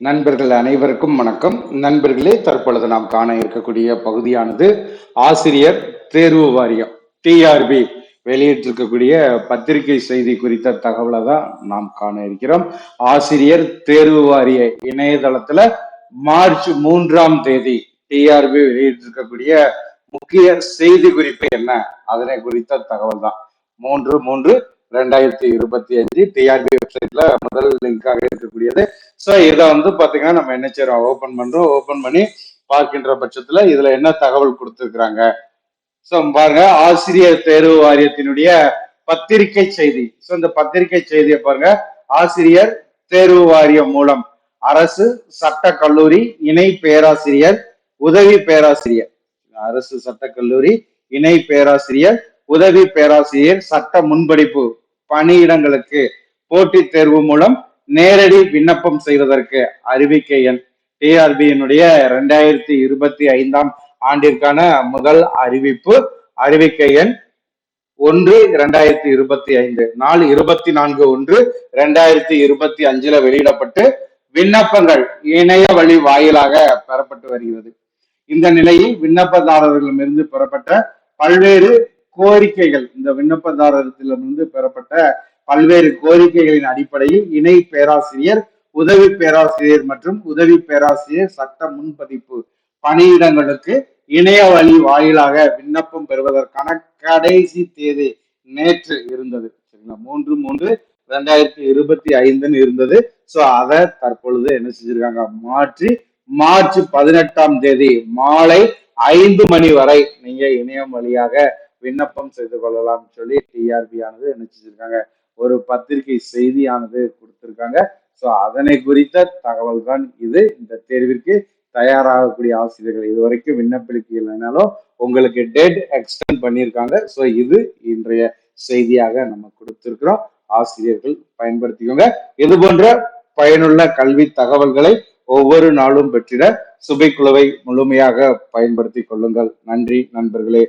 நண்பர்கள் அனைவருக்கும் வணக்கம். நண்பர்களே தற்பொழுது நாம் காண இருக்கக்கூடிய பகுதியானது ஆசிரியர் தேர்வு வாரியம் டிஆர்பி வெளியிட்டிருக்கக்கூடிய பத்திரிகை செய்தி குறித்த தகவலை தான் நாம் காண இருக்கிறோம். ஆசிரியர் தேர்வு வாரிய இணையதளத்துல மார்ச் மூன்றாம் தேதி டிஆர்பி வெளியிட்டிருக்கக்கூடிய முக்கிய செய்தி குறிப்பு என்ன? அதனை குறித்த தகவல் தான். மூன்று மூன்று ரெண்டாயிரத்தி இருபத்தி அஞ்சு டிஆர்பி வெப்சைட்ல முதல் லிங்காக இருக்கக்கூடியது. ஸோ இதை வந்து பாத்தீங்கன்னா நம்ம என்ன செய்யறோம் ஓபன் பண்றோம். ஓபன் பண்ணி பார்க்கின்ற பட்சத்துல இதுல என்ன தகவல் கொடுத்துருக்குறாங்க? ஸோ பாருங்க. ஆசிரியர் தேர்வு வாரியத்தினுடைய பத்திரிகை செய்தி. ஸோ இந்த பத்திரிகை செய்தியை பாருங்க. ஆசிரியர் தேர்வு வாரியம் மூலம் அரசு சட்ட கல்லூரி இணை பேராசிரியர் உதவி பேராசிரியர். அரசு சட்டக்கல்லூரி இணை பேராசிரியர் உதவி பேராசிரியர் சட்ட முன்படிப்பு. பணியிடங்களுக்கு போட்டித் தேர்வு மூலம் நேரடி விண்ணப்பம் செய்வதற்கு அறிவிக்கை எண் டிஆர்பியினுடைய இரண்டாயிரத்தி இருபத்தி ஐந்தாம் ஆண்டிற்கான முதல் அறிவிப்பு. அறிவிக்கை எண் ஒன்று இரண்டாயிரத்தி இருபத்தி ஐந்து. நாள் இருபத்தி நான்கு ஒன்று இரண்டாயிரத்தி இருபத்தி அஞ்சுல வெளியிடப்பட்டு விண்ணப்பங்கள் இணைய வழி வாயிலாக பெறப்பட்டு வருகிறது. இந்த நிலையில் விண்ணப்பதாரர்களிடமிருந்து பெறப்பட்ட பல்வேறு கோரிக்கைகள். இந்த விண்ணப்பதாரத்திலிருந்து பெறப்பட்ட பல்வேறு கோரிக்கைகளின் அடிப்படையில் இணை பேராசிரியர் உதவி பேராசிரியர் மற்றும் உதவி பேராசிரியர் சட்ட முன்பதிப்பு பணியிடங்களுக்கு இணைய வழி வாயிலாக விண்ணப்பம் பெறுவதற்கான கடைசி தேதி நேற்று இருந்தது. சரிங்களா? மூன்று மூன்று ரெண்டாயிரத்தி இருபத்தி ஐந்துன்னு இருந்தது. ஸோ அதை தற்பொழுது என்ன செஞ்சிருக்காங்க? மாற்றி மார்ச் பதினெட்டாம் தேதி மாலை ஐந்து மணி வரை நீங்க இணையம் வழியாக விண்ணப்பம் செய்து கொள்ளலாம் சொல்லி டிஆர்பி ஆனது நினைச்சிருக்காங்க ஒரு பத்திரிகை செய்தியானது கொடுத்திருக்காங்க. ஸோ அதனை குறித்த தகவல் தான் இது. இந்த தேர்விற்கு தயாராகக்கூடிய ஆசிரியர்கள் இது வரைக்கும் விண்ணப்பிக்கலைனாலும் உங்களுக்கு டேட் எக்ஸ்டெண்ட் பண்ணியிருக்காங்க. ஸோ இது இன்றைய செய்தியாக நம்ம கொடுத்திருக்கிறோம். ஆசிரியர்கள் பயன்படுத்திக்கோங்க. இது போன்ற பயனுள்ள கல்வி தகவல்களை ஒவ்வொரு நாளும் பெற்றிட சுபை குழுவை முழுமையாக பயன்படுத்தி கொள்ளுங்கள். நன்றி நண்பர்களே.